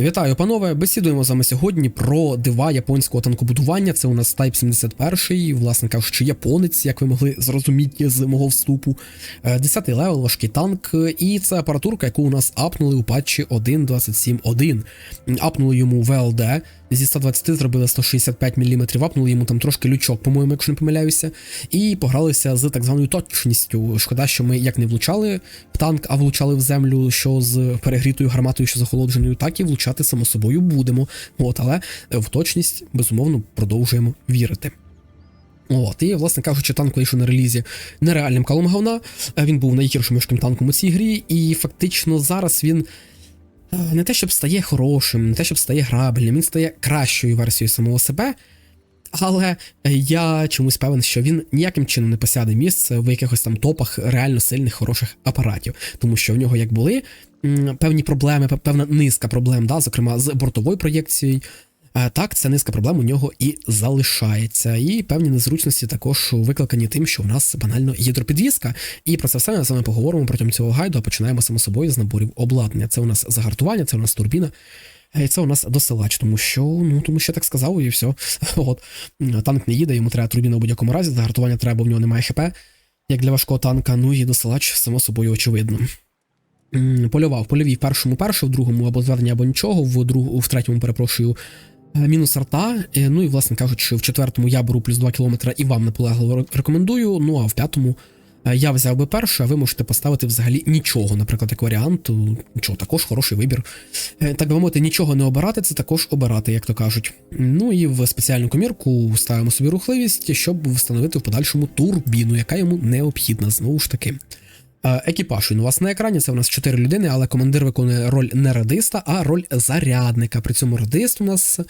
Вітаю, панове! Бесідуємо з вами сьогодні про дива японського танкобудування. Це у нас Type 71, власне кажучи, японець, як ви могли зрозуміти з мого вступу. Десятий 10-й левел, важкий танк, і це апаратурка, яку у нас апнули у патчі 1.27.1. Апнули йому ВЛД. Зі 120 зробили 165 мм, апнули йому там трошки лючок, по-моєму, якщо не помиляюся, і погралися з так званою точністю. Шкода, що ми як не влучали в танк, а влучали в землю, що з перегрітою гарматою, що з охолодженою, так і влучати само собою будемо. От, але в точність безумовно продовжуємо вірити. От, і, власне кажучи, танк вийшов на релізі нереальним калом говна. Е, Він був найгіршим важким танком у цій грі, і фактично зараз він е, не те, щоб стає хорошим, не те, щоб стає грабельним, він стає кращою версією самого себе. Але е, я чомусь певен, що він ніяким чином не посяде місце в якихось там топах реально сильних хороших апаратів, тому що в нього як були певні проблеми, пе- певна низка проблем, да, зокрема з бортовою проєкцією. Е, Так, ця низка проблем у нього і залишається. І певні незручності також викликані тим, що в нас банально гідропідвізка. І про це все ми з вами поговоримо протягом цього гайду, а починаємо само собою з наборів обладнання. Це у нас загартування, це у нас турбіна. е, Це у нас досилач, тому що ну тому що так сказав, і все. От танк не їде, йому треба турбіна у будь-якому разі. Загартування треба, бо в нього немає хп, як для важкого танка. Ну і досилач, само собою, очевидно. Польова в польовій першому перше, в другому або звернення, або нічого, в другу, в третьому, перепрошую, мінус арта. Е, Ну і, власне кажучи, в четвертому я беру плюс 2 км і вам наполегливо рекомендую. Ну а в п'ятому е, я взяв би перше, а ви можете поставити взагалі нічого, наприклад, як варіант. Ну, Нічого, також хороший вибір. Е, Так би мовити, нічого не обирати, це також обирати, як то кажуть. Ну і в спеціальну комірку ставимо собі рухливість, щоб встановити в подальшому турбіну, яка йому необхідна, знову ж таки. Е, Екіпаж він у вас на екрані. Це у нас 4 людини, але командир виконує роль не радиста, а роль зарядника. При цьому радист у нас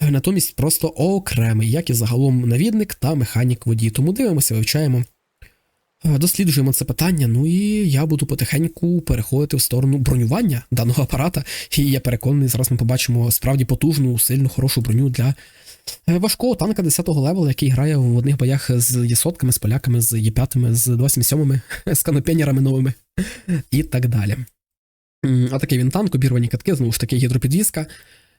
е, натомість просто окремий, як і загалом навідник та механік водій. Тому дивимося, вивчаємо. е, Досліджуємо це питання, ну і я буду потихеньку переходити в сторону бронювання даного апарата. І я переконаний, зараз ми побачимо справді потужну, сильну, хорошу броню для важкого танка 10-го левела, який грає в одних боях з єсотками, з поляками, з Є5, з 27-ми, з канопенерами новими і так далі. А такий він танк, обірвані катки, знову ж таки, гідропідвізка,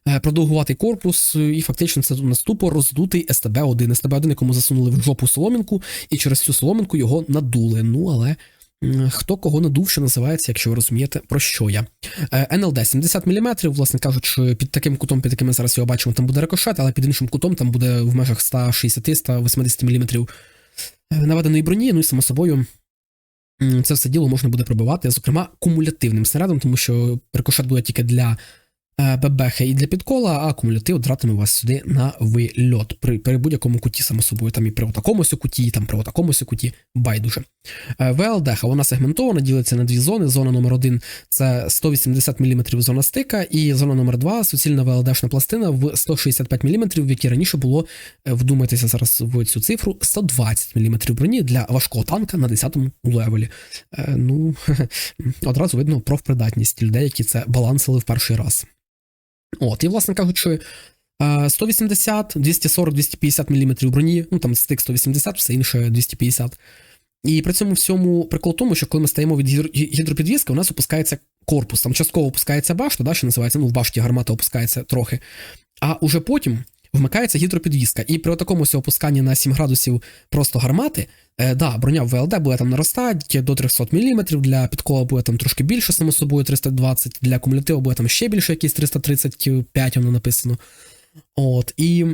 е, продовгуватий корпус, е, і фактично це у нас тупо роздутий СТБ-1. СТБ-1, якому засунули в жопу соломінку, і через цю соломінку його надули. Ну, але хто кого надув, що називається, якщо ви розумієте, про що я. Е, НЛД 70 мм, власне кажучи, під таким кутом, під яким ми зараз його бачимо, там буде рикошет, але під іншим кутом там буде в межах 160-180 мм е, наведеної броні, ну і само собою. Це все діло можна буде пробивати, зокрема, кумулятивним снарядом, тому що рикошет буде тільки для бебехи і для підкола, а кумулятив дратиме вас сюди на вильот. При, при будь-якому куті, само собою, там і при такому куті, і там при такому куті, байдуже. Е, ВЛДХ, вона сегментована, ділиться на дві зони. Зона номер 1 це 180 мм зона стика, і зона номер 2 суцільна ВЛДшна пластина в 165 мм, в якій раніше було, е, вдумайтеся зараз в цю цифру, 120 мм броні для важкого танка на 10-му левелі. Е, ну, одразу видно профпридатність людей, які це балансили в перший раз. От, і, власне кажучи, е, 180, 240, 250 мм броні, ну там стик 180, все інше 250. І при цьому всьому прикол в тому, що коли ми стаємо від гідропідвізки, у нас опускається корпус. Там частково опускається башта, да, що називається, ну в башті гармата опускається трохи. А уже потім вмикається гідропідвізка. І при такому опусканні на 7 градусів просто гармати, е, да, броня в ВЛД буде там наростати до 300 мм, для підкола буде там трошки більше, само собою, 320, для кумулятиву буде там ще більше, якісь 335, воно написано. От, і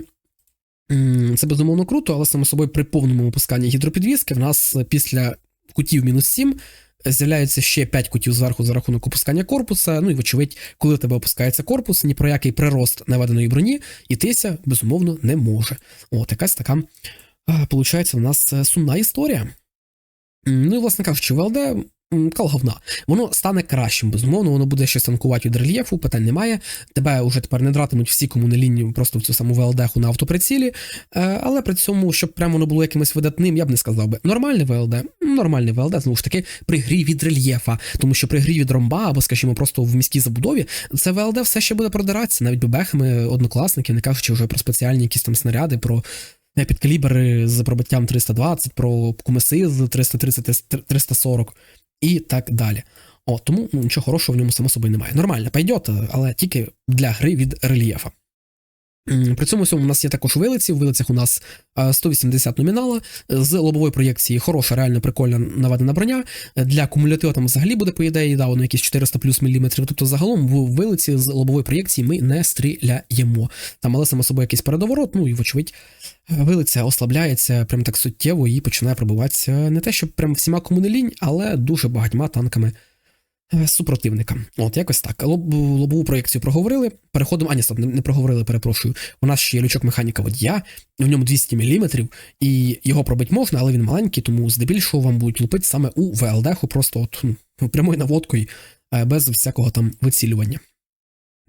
це безумовно круто, але само собою при повному опусканні гідропідвізки в нас після кутів мінус 7 з'являється ще 5 кутів зверху за рахунок опускання корпуса. Ну і вочевидь, коли у тебе опускається корпус, ні про який прирост наведеної броні йтися, безумовно, не може. От, якась така, виходить, у нас е, сумна історія. Ну і, власне кажучи, ВЛД м, кал говна. Воно стане кращим, безумовно, воно буде щось танкувати від рельєфу, питань немає. Тебе вже тепер не дратимуть всі, кому просто в цю саму ВЛД-ху на автоприцілі. Е, Але при цьому, щоб прямо воно було якимось видатним, я б не сказав би. Нормальний ВЛД, нормальний ВЛД, знову ж таки, при грі від рельєфа. Тому що при грі від ромба, або, скажімо, просто в міській забудові, це ВЛД все ще буде продиратися, навіть бебехами однокласників, не кажучи вже про спеціальні якісь там снаряди, про підкалібри з пробиттям 320, про кумиси з 330 340 і так далі. О, тому ну, нічого хорошого в ньому само собою немає. Нормально, пойдет, але тільки для гри від рельєфа. При цьому всьому у нас є також вилиці. В вилицях у нас е, 180 номінала. З лобової проєкції хороша, реально прикольна наведена броня. Е, Для кумулятива там взагалі буде, по ідеї, да, воно якісь 400 плюс міліметрів. Тобто, загалом в вилиці з лобової проєкції ми не стріляємо. Там, але само собою якийсь передоворот, ну і вочевидь, е, вилиця ослабляється прям так суттєво і починає пробиватися не те, що прям всіма кому але дуже багатьма танками е, супротивника. От, якось так. Лоб, лобову проєкцію проговорили. Переходимо. А, стоп, не, не проговорили, перепрошую. У нас ще є лючок механіка водія, в ньому 200 мм, і його пробити можна, але він маленький, тому здебільшого вам будуть лупити саме у ВЛД, просто от, ну, прямою наводкою, е, без всякого там вицілювання.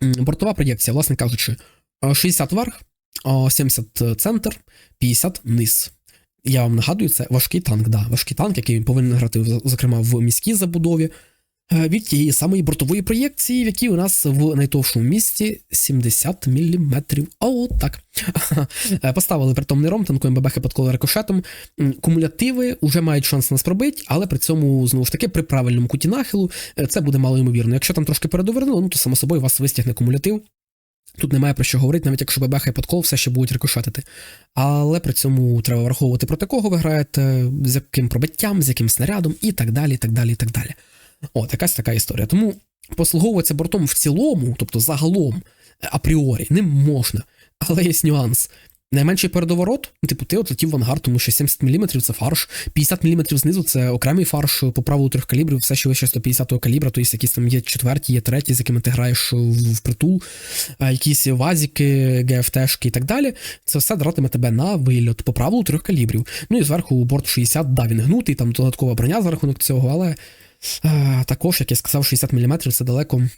Бортова проєкція, власне кажучи, е, 60 верх, е, 70 центр, 50 низ. Я вам нагадую, це важкий танк, да, важкий танк, який повинен грати, зокрема, в міській забудові. Е, Від тієї самої бортової проєкції, в якій у нас в найтовшому місці 70 мм. От так. Е, Поставили притомний ром, танкуємо бабехи під коло рикошетом. Кумулятиви вже мають шанс нас пробити, але при цьому, знову ж таки, при правильному куті нахилу е, це буде мало ймовірно. Якщо там трошки передовернуло, ну то само собою вас вистягне кумулятив. Тут немає про що говорити, навіть якщо бабеха і подкол все ще будуть рикошетити. Але при цьому треба враховувати проти кого ви граєте, з яким пробиттям, з яким снарядом і так далі. і так далі, і так далі. От, якась така історія. Тому послуговуватися бортом в цілому, тобто загалом, е, апріорі, не можна. Але є нюанс. Найменший передоворот, ну, типу, ти от летів в ангар, тому що 70 мм це фарш, 50 мм знизу це окремий фарш по правилу трьох калібрів, все, що вище 150-го калібра, тобто якісь там є четверті, є треті, з якими ти граєш в в притул, якісь вазіки, ГФТшки і так далі. Це все дратиме тебе на вильот по правилу трьох калібрів. Ну і зверху борт 60, да, він гнутий, там додаткова броня за рахунок цього, але також, як я сказав, 60 мм це далеко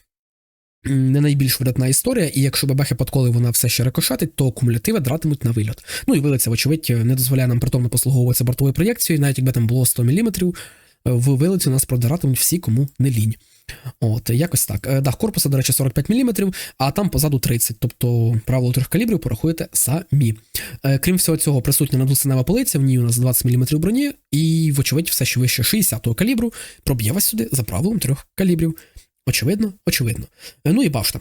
не найбільш видатна історія, і якщо бабахи подколи вона все ще рикошетить, то кумулятиви дратимуть на вильот. Ну і вилиця, вочевидь, не дозволяє нам притомно послуговуватися бортовою проєкцією, навіть якби там було 100 мм, в вилиці у нас продиратимуть всі, кому не лінь. От, якось так. Е, Дах корпуса, до речі, 45 мм, а там позаду 30, тобто правило трьох калібрів порахуєте самі. Е, Крім всього цього, присутня надусинева полиця, в ній у нас 20 мм броні, і, вочевидь, все, що вище 60-го калібру, проб'є вас сюди за правилом трьох калібрів. Очевидно, очевидно. Е, Ну і башта.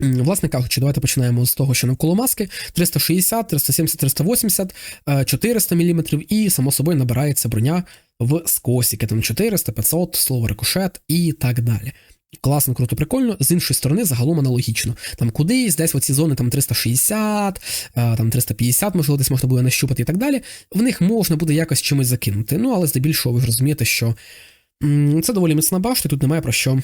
Власне кажучи, давайте починаємо з того, що навколо маски 360, 370, 380, е, 400 мм, і само собою набирається броня в скосі, там 400, 500, слово рикошет і так далі. Класно, круто, прикольно. З іншої сторони, загалом аналогічно. Там кудись, десь оці зони там 360, е, там 350, можливо, десь можна буде нащупати і так далі. В них можна буде якось чимось закинути. Ну, але здебільшого ви ж розумієте, що це доволі міцна башта, тут немає про що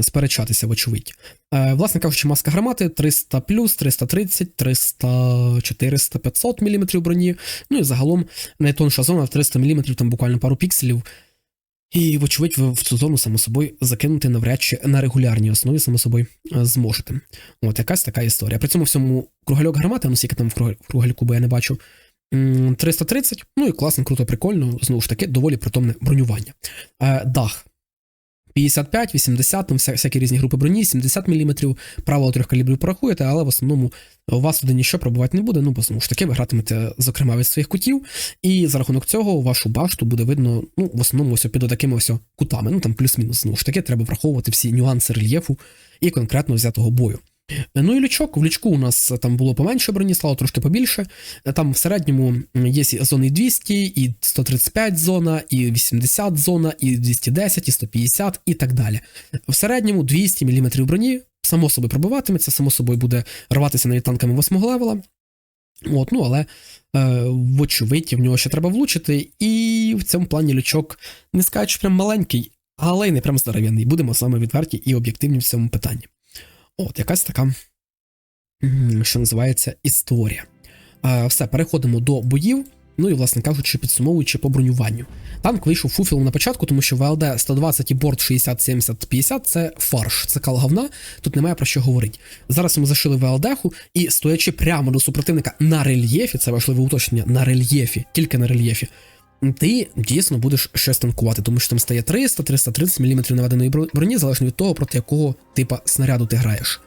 сперечатися, вочевидь. Е, власне кажучи, маска гармати 300 330, 300, 400, 500 мм броні. Ну і загалом найтонша зона в 300 мм, там буквально пару пікселів. І, вочевидь, ви в цю зону, само собою, закинути навряд чи на регулярній основі, само собою, е, зможете. От якась така історія. При цьому всьому кругальок гармати, ну скільки там в кругаль- кругальку, бо я не бачу. 330, ну і класно, круто, прикольно, знову ж таки, доволі притомне бронювання. Е, дах 55, 80, там вся, всякі різні групи броні, 70 мм, правило трьох калібрів порахуєте, але в основному у вас туди нічого пробувати не буде. Ну, бо знову ж таки, ви гратимете, зокрема, від своїх кутів, і за рахунок цього вашу башту буде видно, ну, в основному ось під такими ось кутами. Ну там плюс-мінус. Знову ж таки, треба враховувати всі нюанси рельєфу і конкретно взятого бою. Ну і лючок. В лючку у нас там було поменше броні, стало трошки побільше. Там в середньому є зони 200, і 135 зона, і 80 зона, і 210, і 150, і так далі. В середньому 200 мм броні, само собою пробиватиметься, само собою буде рватися навіть танками 8 левела. От, ну, але, е, вочевидь, в нього ще треба влучити, і в цьому плані лючок не скажу, що прям маленький, але й не прям здоров'яний. Будемо саме відверті і об'єктивні в цьому питанні. От, якась така, що називається, історія. Все, переходимо до боїв. Ну і, власне кажучи, підсумовуючи по бронюванню. Танк вийшов фуфілом на початку, тому що ВЛД 120 і борт 60, 70, 50 це фарш, це кал говна, тут немає про що говорити. Зараз ми зашили ВЛДху і стоячи прямо до супротивника на рельєфі, це важливе уточнення, на рельєфі, тільки на рельєфі. Ти дійсно будеш щось танкувати, тому що там стає 300-330 мм наведеної бро- броні, залежно від того, проти якого типа снаряду ти граєш.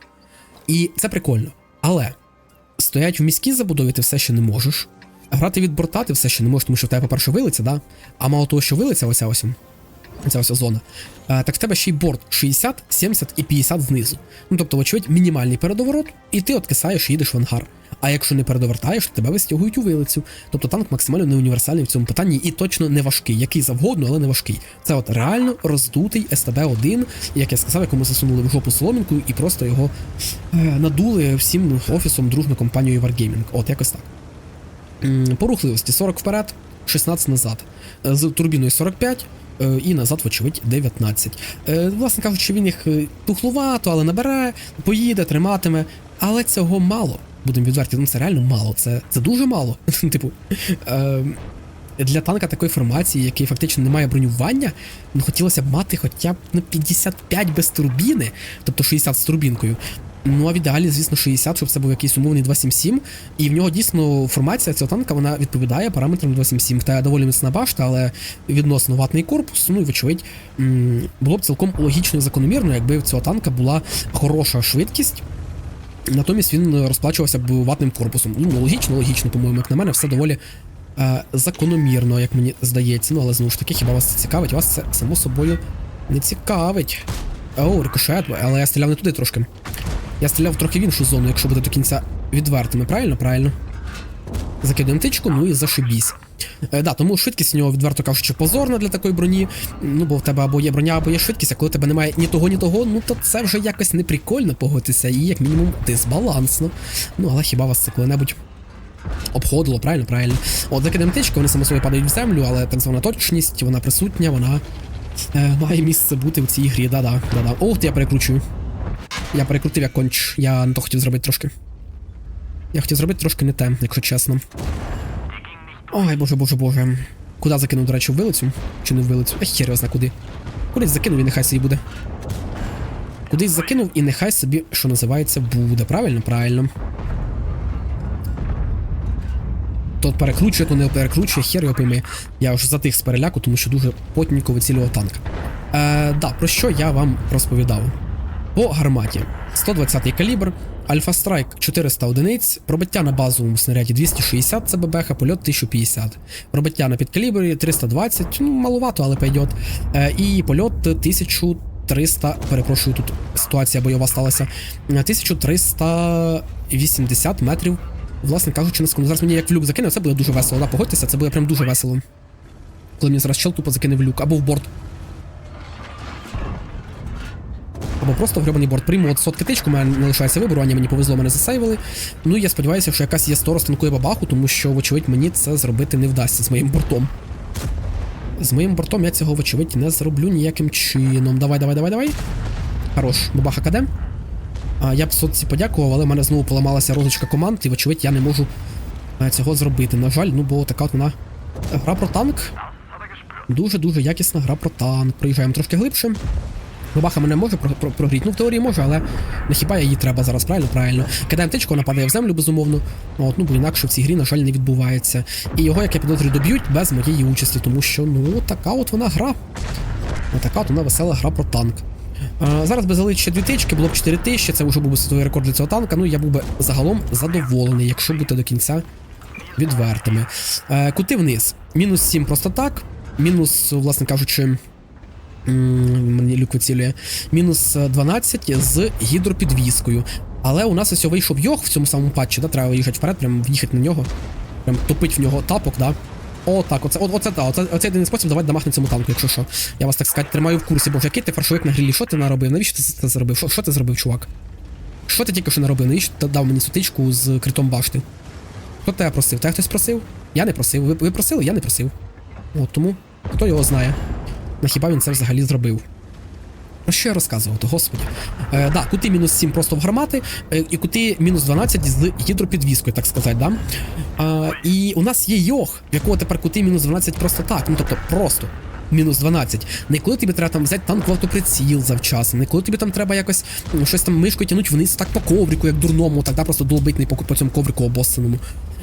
І це прикольно. Але стоять в міській забудові ти все ще не можеш. Грати від борта ти все ще не можеш, тому що в тебе, по-перше, вилиця, да? А мало того, що вилиця оця ось. Ця ось зона. Е, так в тебе ще й борт 60, 70 і 50 знизу. Ну тобто, вочевидь, мінімальний передоворот, і ти откисаєш і їдеш в ангар. А якщо не передовертаєш, то тебе вистягують у вилицю. Тобто танк максимально не універсальний в цьому питанні і точно не важкий, який завгодно, але не важкий. Це от реально роздутий СТБ-1, як я сказав, якому засунули в жопу соломінку і просто його е, надули всім офісом дружною компанією Wargaming. От якось так. По рухливості 40 вперед, 16 назад. Е, З турбіною 45 е, і назад, вочевидь, 19. Е, Власне кажучи, він їх тухлувато, але набере, поїде, триматиме. Але цього мало. Будемо відверті, ну це реально мало. Це, це дуже мало. Типу. Е, для танка такої формації, який фактично не має бронювання, ну хотілося б мати хоча б ну, 55 без турбіни, тобто 60 з турбінкою. Ну а в ідеалі, звісно, 60, щоб це був якийсь умовний 277. І в нього дійсно формація цього танка вона відповідає параметрам 277. Та доволі міцна башта, але відносно ватний корпус. Ну і вочевидь, було б цілком логічно і закономірно, якби в цього танка була хороша швидкість. Натомість він розплачувався б ватним корпусом. Ну, логічно, логічно, по-моєму, як на мене, все доволі е, закономірно, як мені здається. Ну, але знову ж таки, хіба вас це цікавить? Вас це само собою не цікавить. О, рикошет, але я стріляв не туди трошки. Я стріляв трохи в іншу зону, якщо бути до кінця відвертими, правильно? Правильно. Закидаємо тичку, ну і зашибісь. Е, да, тому швидкість у нього, відверто кажучи, позорна для такої броні. Ну, бо в тебе або є броня, або є швидкість, а коли тебе немає ні того, ні того, ну то це вже якось неприкольно погодитися і, як мінімум, дисбалансно. Ну, але хіба вас це коли-небудь обходило, правильно, правильно. От закидаємо тичку, вони само собою падають в землю, але так звана точність, вона присутня, вона е, має місце бути в цій грі. Да-да, да-да. Ох, ти я перекручую. Я перекрутив як конч, я не то хотів зробити трошки. Я хотів зробити трошки не те, якщо чесно. Ой, боже, боже, боже. Куди закинув, до речі, в вилицю? Чи не в вилицю? Ай, хер зна куди. Кудись закинув і нехай собі буде. Кудись закинув і нехай собі, що називається, буде. Правильно? Правильно. То перекручує, то не перекручує, хер його пойми. Я вже затих з переляку, тому що дуже потніко вицілював танк. Е, да, про що я вам розповідав? По гарматі 120-й калібр, Альфа Страйк 400 одиниць, пробиття на базовому снаряді 260 це ББХ, польот 1050. Пробиття на підкалібрі 320, ну маловато, але пойдет. Е, і польот 1300, перепрошую, тут ситуація бойова сталася. е, 1380 метрів. Власне кажучи, на секунду. Зараз мені як в люк закине, це буде дуже весело. Да, погодьтеся, це буде прям дуже весело. Коли мені зараз чел тупо закине в люк або в борт. Або просто гребаний борт. Прийму от сотки тичку, мене не лишається вибору, ані мені повезло, мене засейвили. Ну і я сподіваюся, що якась є 100 розтанкує бабаху, тому що, вочевидь, мені це зробити не вдасться з моїм бортом. З моїм бортом я цього, вочевидь, не зроблю ніяким чином. Давай, давай, давай, давай. Хорош, бабаха КД. А, я б сотці подякував, але в мене знову поламалася розочка команд, і, вочевидь, я не можу е, цього зробити. На жаль, ну бо така от вона гра про танк. Дуже-дуже якісна гра про танк. Проїжджаємо трошки глибше. Бабаха мене може про- про- прогріти. Ну, в теорії може, але не хіба її треба зараз, правильно? Правильно. Кидаємо тичку, вона падає в землю, безумовно. От, ну, бо інакше в цій грі, на жаль, не відбувається. І його, як я підозрюю, доб'ють без моєї участі, тому що, ну, така от вона гра. Така от вона весела гра про танк. А, зараз би залити ще дві тички, було б 4 тисячі, це вже був би світовий рекорд для цього танка. Ну, я був би загалом задоволений, якщо бути до кінця відвертими. Е, кути вниз. Мінус 7 просто так. Мінус, власне кажучи. Мені люк вицілює. Мінус е, 12 з гідропідвіскою. Але у нас ось вийшов йог в цьому самому патчі, да? треба їхати вперед, прям в'їхати на нього. Прям топить в нього тапок, да. О, так, оце, оце, да, оце, оце єдиний спосіб давати дамаг на цьому танку, якщо що. Я вас так сказати тримаю в курсі, боже, який ти фаршовик на грилі, що ти наробив? Навіщо ти це зробив? Що, що ти зробив, чувак? Що ти тільки що наробив? Навіщо ти дав мені сутичку з критом башти? Хто тебе просив? Тебе хтось просив? Я не просив. Ви, ви просили? Я не просив. От тому, хто його знає. На хіба він це взагалі зробив? Про що я розказував, то господі. Е, да, кути мінус 7 просто в гармати, е, і кути мінус 12 з гідропідвіскою, так сказати, да? А, і у нас є йог, в якого тепер кути мінус 12 просто так. Ну тобто просто. Мінус 12. Не коли тобі треба там взяти танк в автоприціл завчасно, не коли тобі там треба якось м, щось там мишкою тягнути вниз так по коврику, як дурному, так да, просто долбить по, по цьому коврику обоссаному.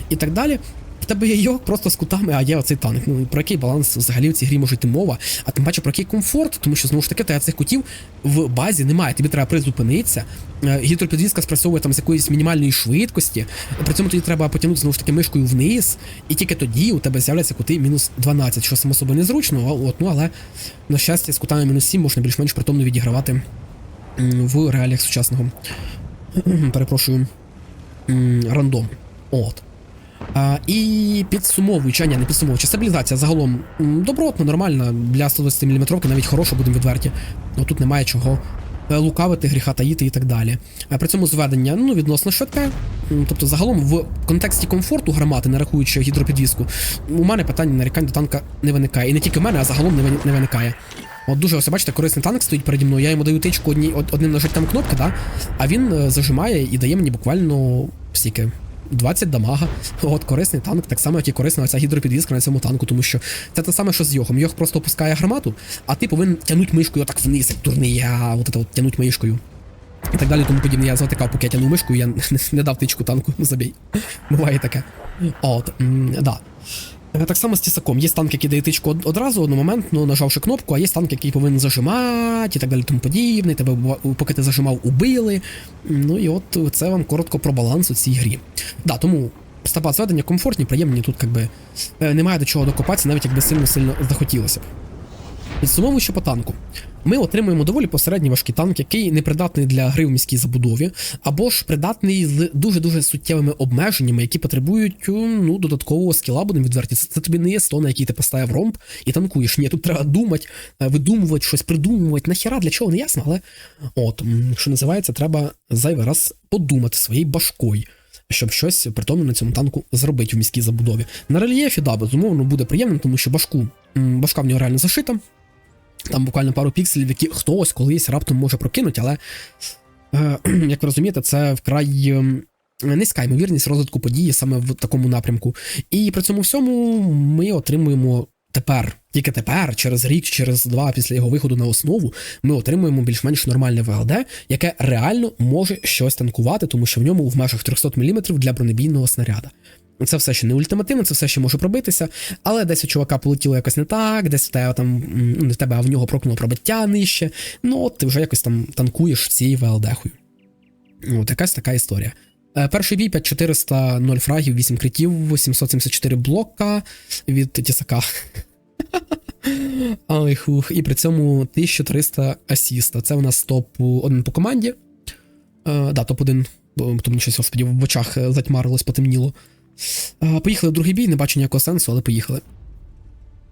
І так далі. В тебе є йог просто з кутами, а є оцей танк. Ну про який баланс взагалі в цій грі може йти мова? А тим паче про який комфорт, тому що знову ж таки тебе цих кутів в базі немає. Тобі треба призупинитися. Е, Гідропідвізка спрацьовує там з якоїсь мінімальної швидкості. При цьому тобі треба потягнути знову ж таки мишкою вниз, і тільки тоді у тебе з'являться кути мінус 12, що само собою незручно, от, ну але на щастя, з кутами мінус 7 можна більш-менш притомно відігравати в реаліях сучасного. Перепрошую. Рандом. От. А, і підсумовуючи, а не підсумовуючи, стабілізація загалом добротна, нормальна, для 120 мм навіть хороша, будемо відверті. Ну тут немає чого е, лукавити, гріха таїти і так далі. При цьому зведення ну, відносно швидке. Тобто, загалом в контексті комфорту гармати, не рахуючи гідропідвізку, у мене питання нарікань до танка не виникає. І не тільки в мене, а загалом не, виникає. От дуже ось бачите, корисний танк стоїть переді мною. Я йому даю тичку одні, од- одним нажиттям кнопки, да? а він е, зажимає і дає мені буквально стільки. 20 дамага. От корисний танк, так само, як і корисна оця гідропідвізка на цьому танку, тому що це те саме, що з Йохом. Йох просто опускає гармату, а ти повинен тягнути мишкою отак вниз, як турнія, от це от тягнути мишкою. І так далі, тому подібне. Я затикав, поки я тягнув мишку, я не, дав тичку танку, ну забій. Буває таке. От, да. Е, Так само з тісаком. Є танк, який дає тичку од- одразу, одномоментно, нажавши кнопку, а є танк, який повинен зажимати і так далі, тому подібне. Тебе поки ти зажимав, убили. Ну і от це вам коротко про баланс у цій грі. Да, тому стопа зведення комфортні, приємні, тут якби е, немає до чого докопатися, навіть якби сильно-сильно захотілося б. Підсумовуючи по танку, ми отримуємо доволі посередній важкий танк, який не придатний для гри в міській забудові, або ж придатний з дуже-дуже суттєвими обмеженнями, які потребують ну, додаткового скіла, будемо відверті. Це, це тобі не є 100, на який ти поставив ромб і танкуєш. Ні, тут треба думати, е, видумувати, щось придумувати. Нахіра для чого не ясно, але от, що називається, треба зайвий раз подумати своєю башкою. Щоб щось притомно на цьому танку зробити в міській забудові. На рельєфі, да, безумовно, буде приємно, тому що башку, башка в нього реально зашита. Там буквально пару пікселів, які хтось колись раптом може прокинути, але, е, як ви розумієте, це вкрай ем, низька ймовірність розвитку події саме в такому напрямку. І при цьому всьому ми отримуємо тепер, тільки тепер, через рік, через два після його виходу на основу, ми отримуємо більш-менш нормальне ВЛД, яке реально може щось танкувати, тому що в ньому в межах 300 мм для бронебійного снаряда. Це все ще не ультимативно, це все ще може пробитися, але десь у чувака полетіло якось не так, десь в тебе там ну, не в тебе, а в нього прокнуло пробиття нижче. Ну от ти вже якось там танкуєш цією ВЛД-хою. От якась така історія. Е, Перший бій 5400, 0 фрагів, 8 критів, 774 блока від Тісака. Ай, хух. І при цьому 1300 асіста. Це у нас топ-1 по команді. Е, да, топ-1, бо то мені щось господі в очах е, затьмарилось, потемніло. Поїхали в другий бій, не бачу ніякого сенсу, але поїхали.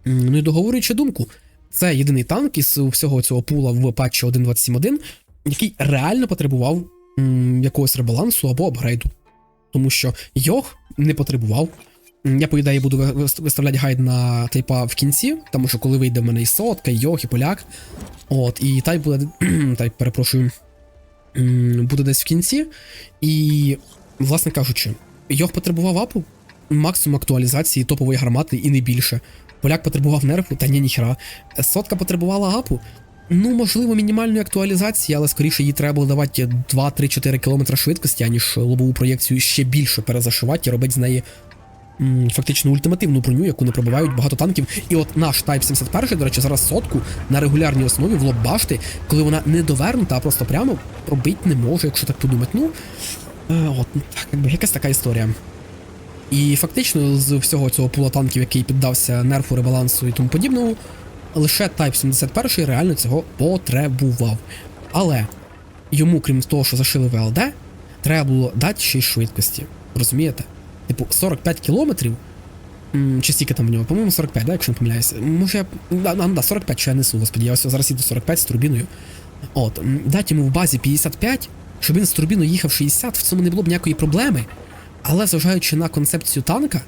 Ну і договорюючи думку, це єдиний танк із всього цього пула в патчі 1.27.1, який реально потребував м, якогось ребалансу або апгрейду. Тому що Йог не потребував. Я, по ідеї, буду виставляти гайд на тайпа в кінці, тому що коли вийде в мене і сотка, і Йог, і поляк. От, і тайп буде. тайп, перепрошую. Буде десь в кінці. І, власне кажучи, Йог потребував апу, максимум актуалізації топової гармати і не більше. Поляк потребував нерфу, та ні, ніхера. Сотка потребувала апу. Ну, можливо, мінімальної актуалізації, але скоріше їй треба було давати 2-3-4 км швидкості, аніж лобову проєкцію ще більше перезашивати і робити з неї м, фактично ультимативну броню, яку не пробивають багато танків. І от наш Type 71, до речі, зараз сотку на регулярній основі в лоб башти, коли вона не довернута, а просто прямо пробити не може, якщо так подумати. Ну, от, ну, так, якби якась така історія. І фактично з всього цього пула танків, який піддався нерфу, ребалансу і тому подібному, лише Type 71 реально цього потребував. Але йому, крім того, що зашили ВЛД, треба було дати ще й швидкості. Розумієте? Типу, 45 кілометрів. Чи стільки там в нього? По-моєму, 45, да, якщо не помиляюся. Може, я. Да, да, да, 45 що я несу, господі, я ось зараз їду 45 з турбіною. От, м, дати йому в базі 55, щоб він з турбіною їхав 60, в цьому не було б ніякої проблеми. Але зважаючи на концепцію танка,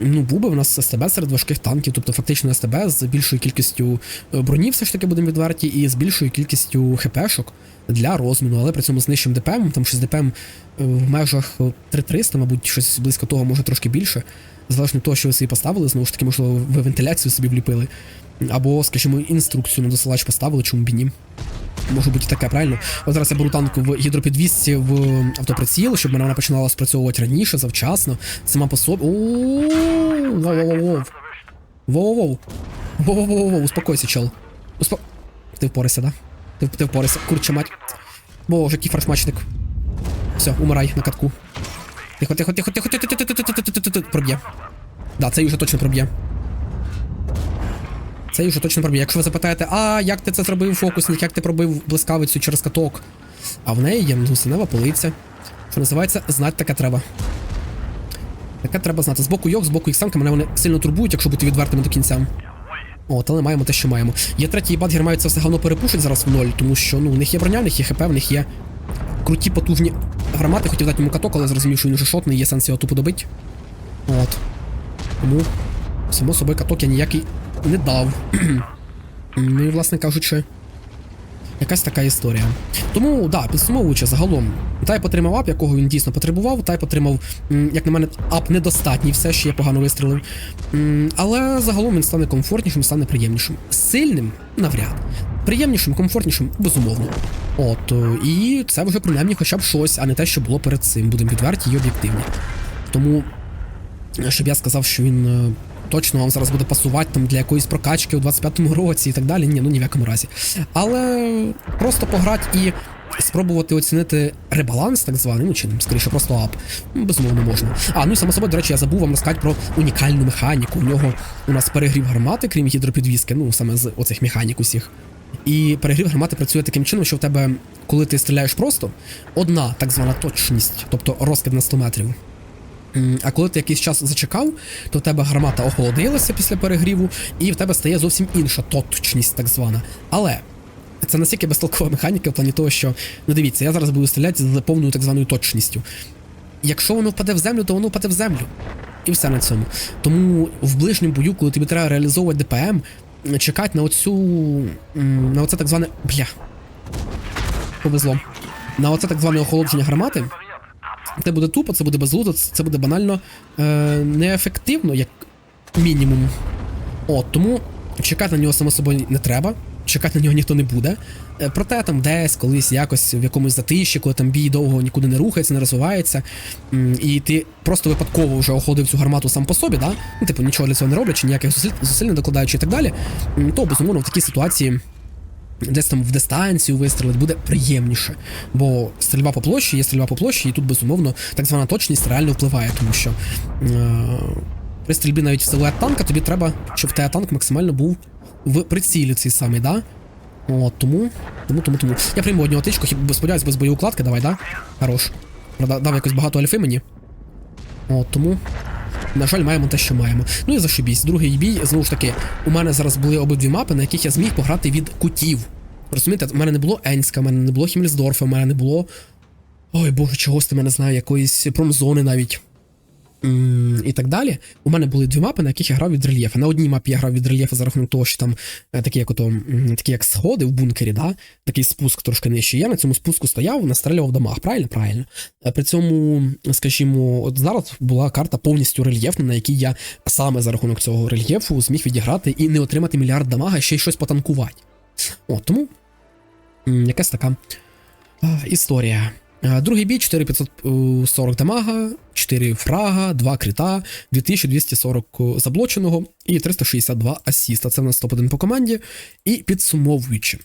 ну був би в нас СТБ серед важких танків, тобто фактично СТБ з більшою кількістю е, броні, все ж таки будемо відверті, і з більшою кількістю ХПшок для розміну, але при цьому з нижчим ДПМ, там щось ДПМ е, в межах е, 3300, мабуть, щось близько того, може трошки більше. Залежно від того, що ви собі поставили, знову ж таки, можливо, ви вентиляцію собі вліпили. Або, скажімо, інструкцію на досилач поставили, чому б ні. Може бути і таке, правильно? От зараз я беру танк в гідропідвісці в автоприціл, щоб вона починала спрацьовувати раніше, завчасно. Сама по собі. Воу-воу-воу. Воу-воу-воу. Успокойся, чел. Успо... Ти впорайся, да? Ти, ти впорайся, курча мать. Боже, який фаршмачник. Все, умирай на катку. Тихо, тихо, тихо, тихо, тихо, тихо, тихо, тихо, тихо, тихо, проб'є. Да, цей уже точно проб'є. Цей уже точно проб'є. Якщо ви запитаєте, а як ти це зробив фокусник, як ти пробив блискавицю через каток? А в неї є гусенева полиця. Що називається, знати таке треба. Таке треба знати. З боку йог, з боку іксанка мене вони сильно турбують, якщо бути відвертими до кінця. От, але маємо те, що маємо. Є третій бадгер мають це все говно перепушить зараз в ноль, тому що ну, у них є броня, в них є хп, в них є круті потужні гармати, хотів дати йому каток, але зрозумів, що він уже шотний, є сенс його тупо добити. От. Тому, само собою, каток я ніякий не дав. ну і, власне кажучи, якась така історія. Тому, да, підсумовуючи загалом, Тайп отримав ап, якого він дійсно потребував. Тайп отримав, як на мене, ап недостатній, все ще я погано вистрілив. Але загалом він стане комфортнішим, стане приємнішим. Сильним навряд. Приємнішим, комфортнішим, безумовно. От, е, і це вже принаймні хоча б щось, а не те, що було перед цим. Будемо відверті і об'єктивні. Тому, е, щоб я сказав, що він е, точно вам зараз буде пасувати там для якоїсь прокачки у 25-му році і так далі. Ні, ну ні в якому разі. Але просто пограти і спробувати оцінити ребаланс, так званий, ну чи скоріше просто ап, ну, безумовно можна. А, ну і само собою, до речі, я забув вам розказати про унікальну механіку. У нього у нас перегрів гармати, крім гідропідвіски, ну саме з оцих механік усіх. І перегрів гармати працює таким чином, що в тебе, коли ти стріляєш просто, одна так звана точність, тобто розкид на 100 метрів. А коли ти якийсь час зачекав, то в тебе гармата охолодилася після перегріву, і в тебе стає зовсім інша точність, так звана. Але це настільки безтолкова механіка в плані того, що ну дивіться, я зараз буду стріляти з повною так званою точністю. Якщо воно впаде в землю, то воно впаде в землю. І все на цьому. Тому в ближньому бою, коли тобі треба реалізовувати ДПМ, чекати на оцю. на оце так зване. Бля. Повезло. На оце так зване охолодження гармати. Це буде тупо, це буде безлудо, це буде банально е, неефективно, як мінімум. От, тому чекати на нього само собою не треба. Чекати на нього ніхто не буде. Е, Проте там десь, колись, якось в якомусь затиші, коли там бій довго нікуди не рухається, не розвивається, і ти просто випадково вже охолодив цю гармату сам по собі, да? ну, типу, нічого для цього не роблячи, ніяких зусиль не докладаючи і так далі, то безумовно в такій ситуації. Десь там в дистанцію вистрілити буде приємніше, бо стрільба по площі є стрільба по площі, і тут безумовно так звана точність реально впливає, тому що е- при стрільбі навіть в силует танка тобі треба, щоб тебе танк максимально був в прицілі цей самий, да? От, тому, тому, тому, тому. Я прийму одну отичку, хіба сподіваюсь, без боєукладки, давай, да? Хорош. Дав якось багато альфи мені. От, тому. На жаль, маємо те, що маємо. Ну і зашибісь. Другий бій, знову ж таки, у мене зараз були обидві мапи, на яких я зміг пограти від кутів. Розумієте, у мене не було Енська, у мене не було Хімельсдорфа, у мене не було. Ой, боже, чогось ти мене знає, якоїсь промзони навіть. І так далі. У мене були дві мапи, на яких я грав від рельєфа. На одній мапі я грав від рельєфа за рахунок того, що там е, такі, як ото, такі як сходи в бункері, да? такий спуск трошки нижче. Я на цьому спуску стояв, настрілював дамаг, правильно? Правильно. Е, При цьому, скажімо, от зараз була карта повністю рельєфна, на якій я саме за рахунок цього рельєфу зміг відіграти і не отримати мільярд дамага, ще й щось потанкувати. От, тому якась така історія. А, Другий бій 4540 дамага, 4 фрага, 2 крита, 2240 заблоченого і 362 асіста. Це в нас топ-1 по команді. І підсумовуючи,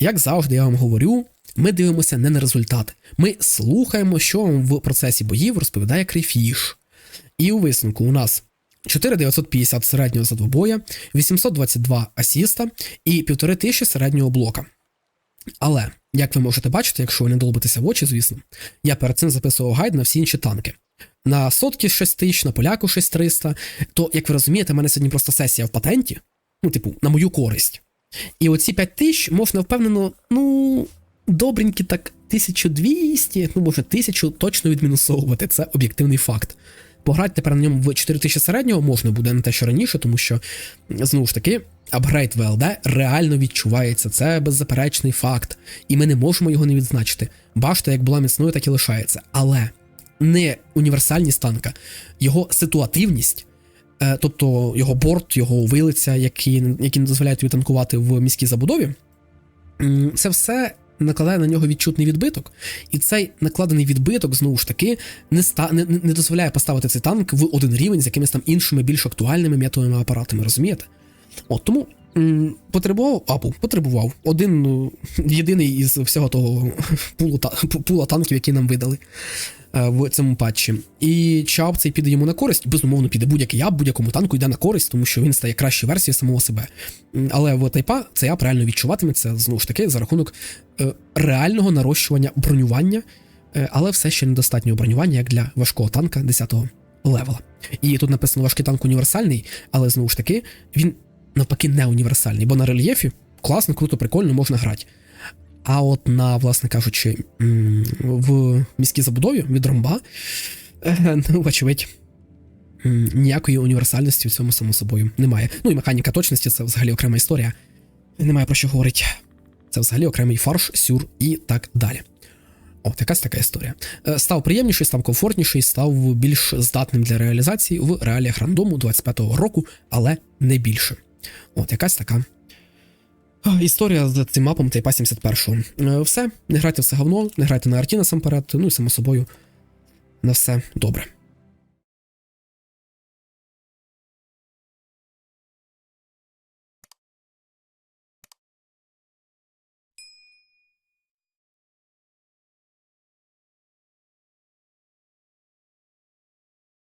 як завжди, я вам говорю, ми дивимося не на результат. Ми слухаємо, що вам в процесі боїв розповідає Крейфіш. І у висновку у нас 4950 середнього за двобоя, 822 асіста і 1500 середнього блока. Але, як ви можете бачити, якщо ви не долбитеся в очі, звісно, я перед цим записував гайд на всі інші танки. На сотки 6 тисяч, на поляку 6300, то, як ви розумієте, в мене сьогодні просто сесія в патенті, ну, типу, на мою користь. І оці 5 тисяч можна впевнено, ну, добренькі так 1200, ну, може, 1000 точно відмінусовувати. Це об'єктивний факт. Пограти тепер на ньому в 4000 середнього можна буде не те, що раніше, тому що, знову ж таки, апгрейд ВЛД реально відчувається. Це беззаперечний факт. І ми не можемо його не відзначити. Башта як була міцною, так і лишається. Але не універсальність танка, його ситуативність, е, тобто його борт, його вилиця, які, які не дозволяють тобі танкувати в міській забудові, це все накладає на нього відчутний відбиток, і цей накладений відбиток, знову ж таки, не, ста, не, не дозволяє поставити цей танк в один рівень з якимись там іншими більш актуальними м'ятовими апаратами, розумієте? От тому м, потребував апу, потребував один ну, єдиний із всього того пулу, та, пула танків, які нам видали в цьому патчі. І чи ап цей піде йому на користь? Безумовно, піде будь-який ап, будь-якому танку йде на користь, тому що він стає кращою версією самого себе. Але в тайпа цей ап реально відчуватиметься знову ж таки за рахунок е, реального нарощування бронювання, е, але все ще недостатнього бронювання, як для важкого танка 10-го левела. І тут написано важкий танк універсальний, але знову ж таки він навпаки не універсальний, бо на рельєфі класно, круто, прикольно можна грати. А от на, власне кажучи, в міській забудові від ромба, е, ну, вочевидь, ніякої універсальності в цьому само собою немає. Ну і механіка точності це взагалі окрема історія. Немає про що говорити. Це взагалі окремий фарш, сюр і так далі. От, якась така історія. Е, Став приємніший, став комфортніший, став більш здатним для реалізації в реаліях рандому 25-го року, але не більше. От, якась така історія з цим мапом Тайпа 71-го. Е, Все, не грайте все говно, не грайте на арті насамперед, ну і само собою на все добре.